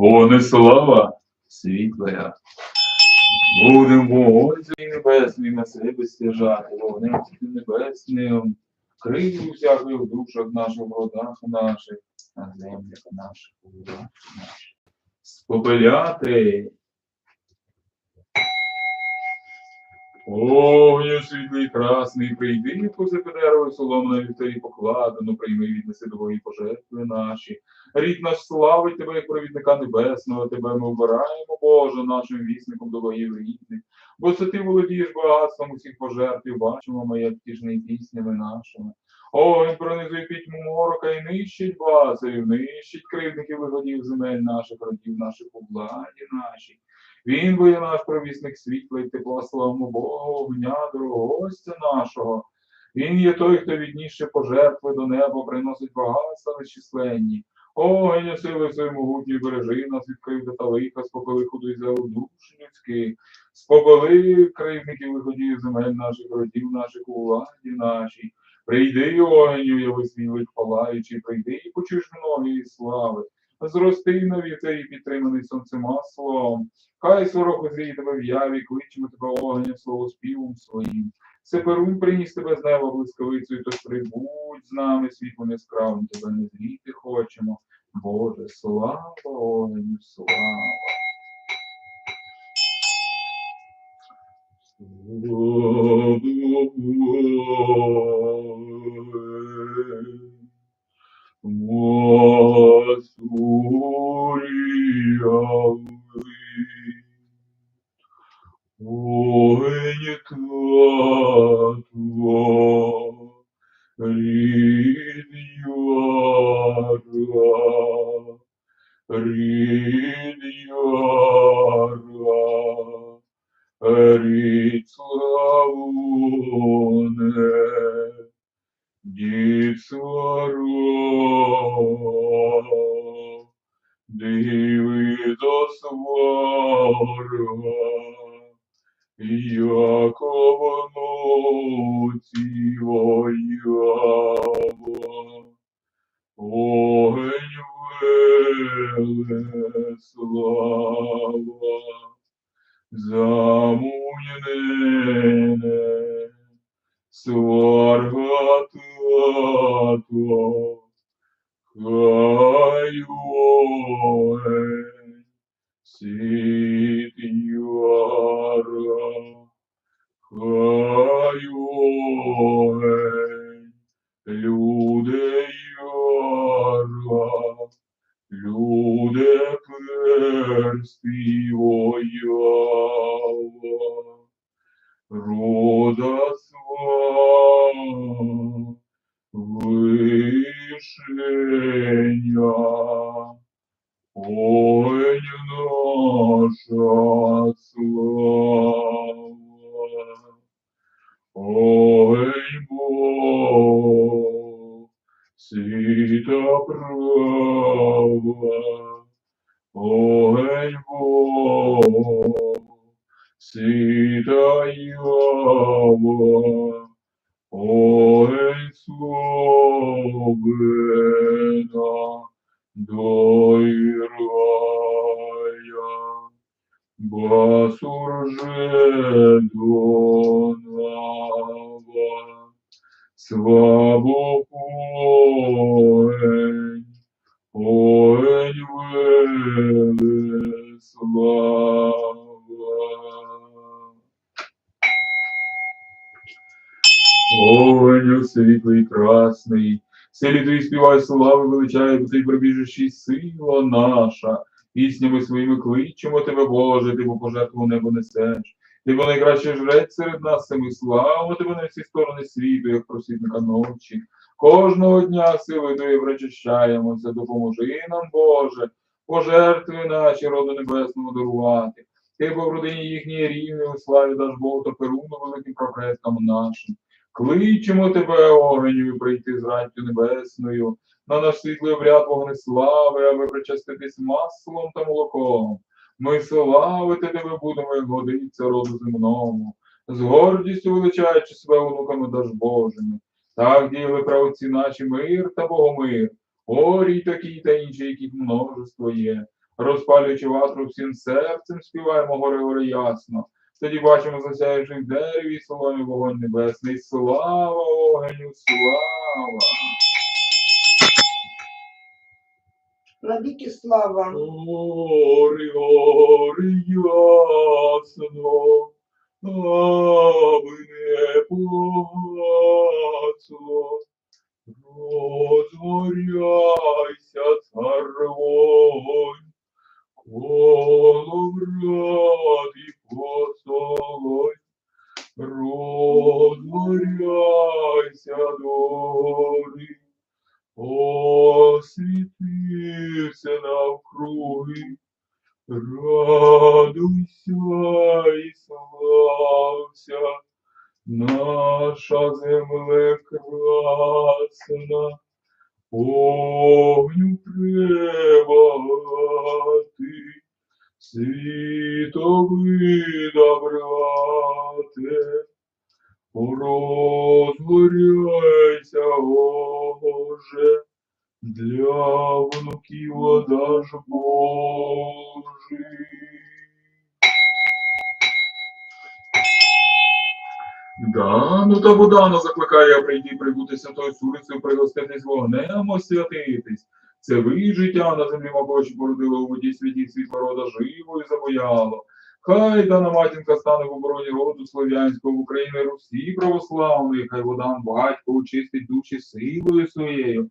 Воне слава світлая. Будем вогонь свій небесний на себе стяжати, вогнем небесним, крию всякою в душах наших, в родах наших, на землях наших, в наших. Спопиляти. Огню світлий красний, прийди, позади дерево соломної на покладено, прийми віднеси до Бої пожертви наші. Рід наш славить тебе, як провідника небесного, тебе ми обираємо, Боже, нашим вісником до богів рідних. Бо це ти володієш багатством усіх пожертв, бачимо моє тіжний піснями нашими. Огонь пронизує пітьму морока і нищить базарів, нищить кривдників вигодів земель наших, родів наших у владі нашій. Він є наш провісник світла й тепла, славимо Богу, огня, дорогого гостя нашого. Він є той, хто відніше пожертви до неба приносить багатства нечисленні. Огонь сили свої могутні бережи нас від кривди та лиха, спопили худу і зелу душ людських, спопили кривників виходів земель наших, родів наших у владі нашій. Прийди, огню, яви свій палаючий, прийди і почуєш многії слави. Зрости на вітрі підтриманий сонцем маслом. Хай сорок узрій тебе в яві, кличемо тебе огнем слово співом своїм. Сеперун приніс тебе з неба блискавицею, тож прибудь з нами світлом яскравим, тебе не зріти хочемо. Боже, слава огню, слава. Oh, дід свара, диви до свара, Яково ноці воява, огонь веле замунене, сварга тато, хай огонь світ яра, хай огонь, світа ява, ой, словена, до рая, басурже до веле слава. Огонь світлий красний, Селі твої співай слави величає, бо ти прибіжиш сила наша. Піснями своїми кличемо тебе, Боже, ти пожертву небо несеш. Ти бо найкращий жрець серед нас семи славу тебе на всі сторони світу, як просвітника ночі. Кожного дня силою твоєю причащаємося, допоможи нам, Боже, пожертви наші роду небесному дарувати. Ти бо родині їхній рівні у славі даш Богу та перуну великим прокреткам нашим. Кличемо тебе, огню, прийти з раттю небесною, на наш світлий обряд вогнеслави, аби причаститись маслом та молоком. Ми славити тебе будемо, як годиться роду земному, з гордістю величаючи себе онуками даж Божими. Так діяли правоці наші мир та богомир, орій такий та інший, яких множество є. розпалюючи ватру всім серцем, співаємо горе горе ясно. Тоді бачимо засяючи в дереві соломі вогонь небесний. Слава огню, слава! Навіки слава. Гори, гори ясно, аби не погасло. Слався, наша земле красна, огню треба гати, світовида брате, розгоряйся, Боже, для внуків вода ж Божий. Да, ну та Будано закликає прийти прибути святою сурицею, пригоститись вогнем освятитись. Це ви життя на землі мабочі породило у воді світі світло рода живо і забояло. Хай дана матінка стане в обороні роду слов'янського в Україні Русі православної, хай водан батько очистить душі силою своєю.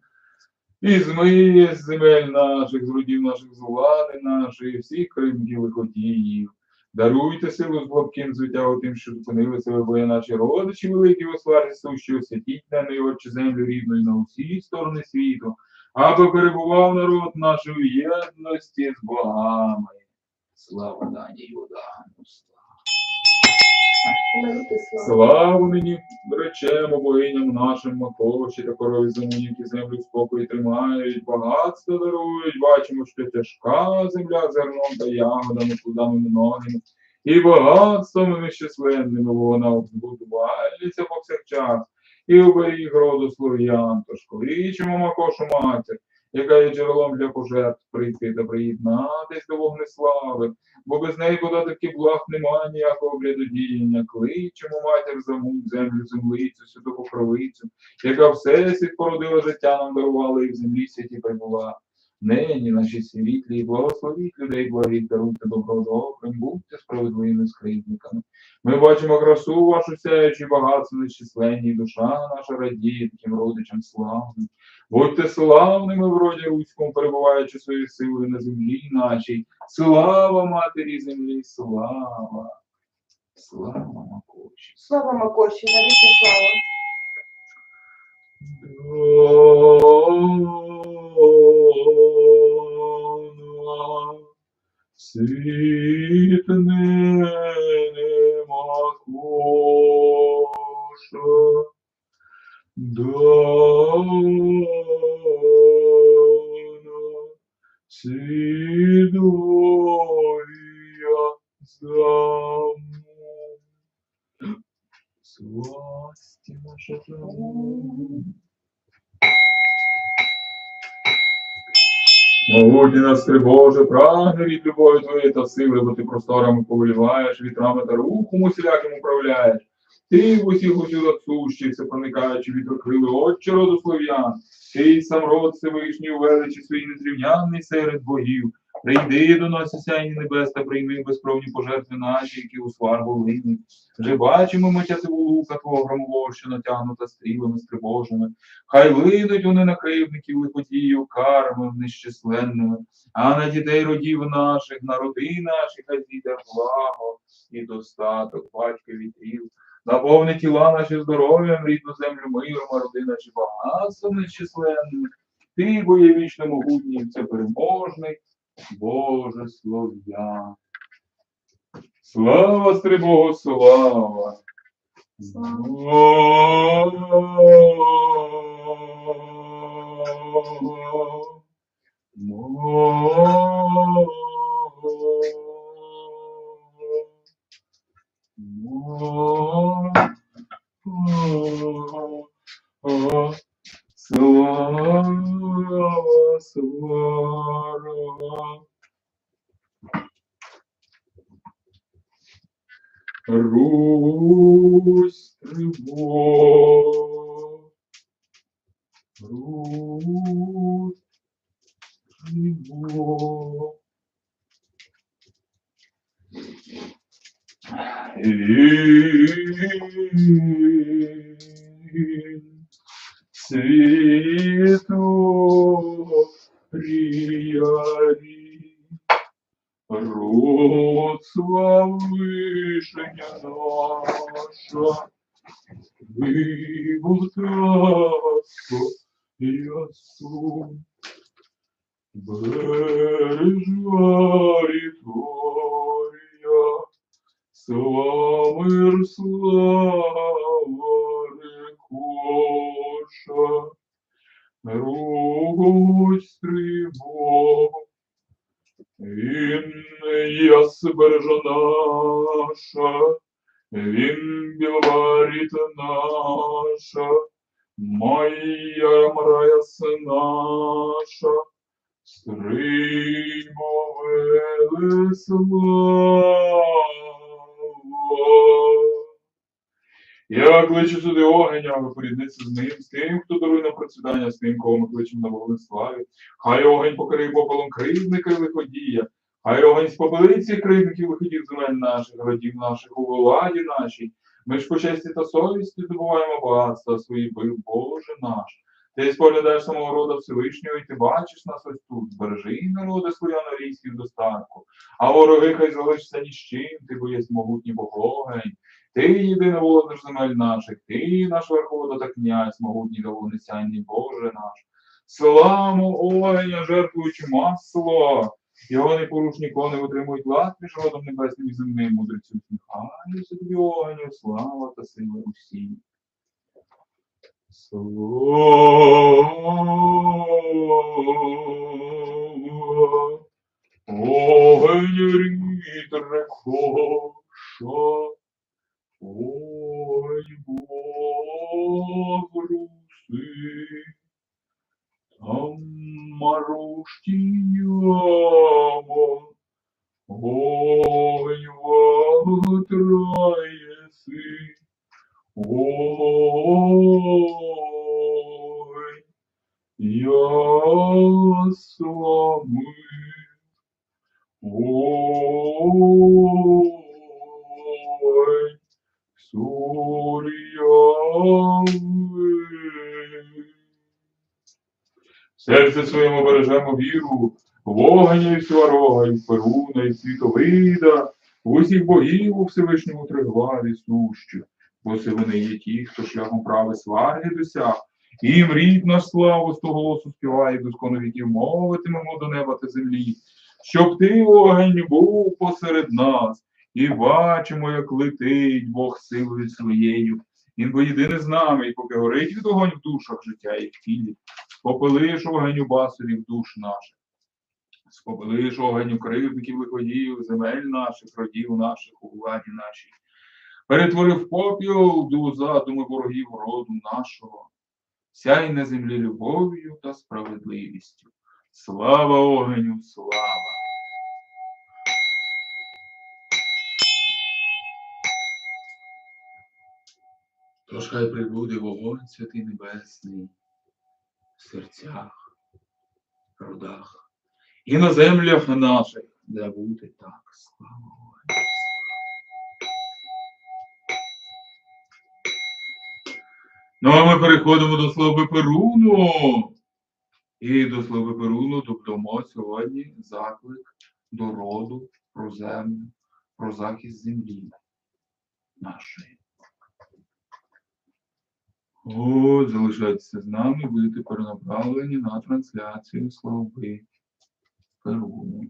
І змиє з земель наших, з родів наших, з влади нашої, всіх кримків лиходіїв. Даруйте силу з глобким звиття тим, що зупинили себе, бо є наші родичі великі у сущі, освятіть на неї отче землю рідну і на усі сторони світу, аби перебував народ нашої єдності з богами. Слава дані Юдану, слава. Навіки слава. Славу нині речемо богиням нашим Макоші та корові землі, які землю спокою тримають, багатство дарують, бачимо, що тяжка земля зерном та ягодами, плодами многими, і багатствами нещасленними, вона збудувальниця повсякчас, і оберіг роду слов'ян, тож кличемо Макошу матір, яка є джерелом для пожертв прийти та приєднатись до вогнеслави, бо без неї буде таки благ немає ніякого блядодіяння. Кличемо матір замуть, землю, землицю, святу покровицю, яка всесвіт породила життя нам дарувала і в землі святі прибула. Нині наші світлі, благословіть людей благих, даруйте добро добрим, будьте справедливими скрипниками. Ми бачимо красу вашу сяючу, багатство нечисленні, душа наша радіє таким родичам славним. Будьте славними в роді руському, перебуваючи своєю силою на землі нашій. Слава матері землі, слава. Слава Макоші. Слава Макоші, навіки слава. Сласті наша заму. Могутній нас ти, Боже, прагне від любові твоєї та сили, бо ти просторами повеліваєш, вітрами та рухом усіляким управляєш. Ти в усіх усюдах сущих, все проникаючи вітрокрили отче роду слов'ян. Ти сам род Всевишній величі свій незрівнянний серед богів. Прийди до нас, осяйні небес, та прийми безкровні пожертви наші, які у сваргу линуть. Вже бачимо ми тятиву лука твого громового, що натягнута стрілами стрибожими. Хай вийдуть вони на кривників лихотію, карми нещасленними, а на дітей родів наших, на роди наших, хай зійде благо і достаток, батька вітрів. Наповни тіла наші здоров'ям, рідну землю миром, а роди наші багатством нещасленними. Ти, бо є вічно могутній, всепереможний, Боже слов'я. Слава Стрибогу, слава! Слава, слава, Русь тривог. Русь тривог. Світу пріярі, род славишення наша, вибув царство ясу, бережа ріторія, Слава слава рекоша, Русь тривог, Він є збережа наша, Він білваріт наша, Моя мраяс наша, Стримо Велеслава. Я кличу сюди огеня, ви порідниця з ним, з тим, хто дарує нам процвітання, з тим, кого ми кличемо на вогню славі. Хай огонь покриє попелом кривдника і лиходія. Хай огонь з попелиці кривдників виходів земель наших, родів наших у владі нашій. Ми ж по честі та совісті здобуваємо багатства свої, Боже наш. Ти споглядаєш самого рода Всевишнього, і ти бачиш нас ось тут. Збережи народи славяно-рійські в достатку. А вороги хай залишаться ні з чим, ти бо єсть могутній Богогень. Ти єдиний володар земель наших, ти наш верховода та князь, могутній та Боже наш. Славу огеня, жертвуючи масло, його непорушні кони витримують лад між родом небесним і земним мудрецю. Сміхаюся тобі Огню, слава та сила усі. Слава огонь рід слами, ой. Серце своєму бережемо віру, вогня і сварога, і перуна, і світовида, в усіх богів у Всевишньому триглаві сущих, бо це вони є ті, хто шляхом прави сварги досяг, і їм рід славу голосу співає, до скону мовитимемо до неба та землі, щоб ти, огонь, був посеред нас, і бачимо, як летить Бог силою своєю. Він бо єдиний з нами, і поки горить від огонь в душах життя і в тілі, спопелиш огонь у басурів душ наших, спопелиш огонь у кривдників лиходіїв, земель наших, родів наших, у владі нашій. Перетворив попіл до задуми ворогів роду нашого, сяй на землі любов'ю та справедливістю. Слава огню, слава! Тож хай прибуде вогонь святий небесний в серцях, родах і на землях наших, де буде так. Слава Ну, а ми переходимо до слави Перуну. І до слави Перуну додамо сьогодні заклик до роду про землю, про захист землі нашої. От, залишайтеся з нами, будете перенаправлені на трансляцію слави Перуну.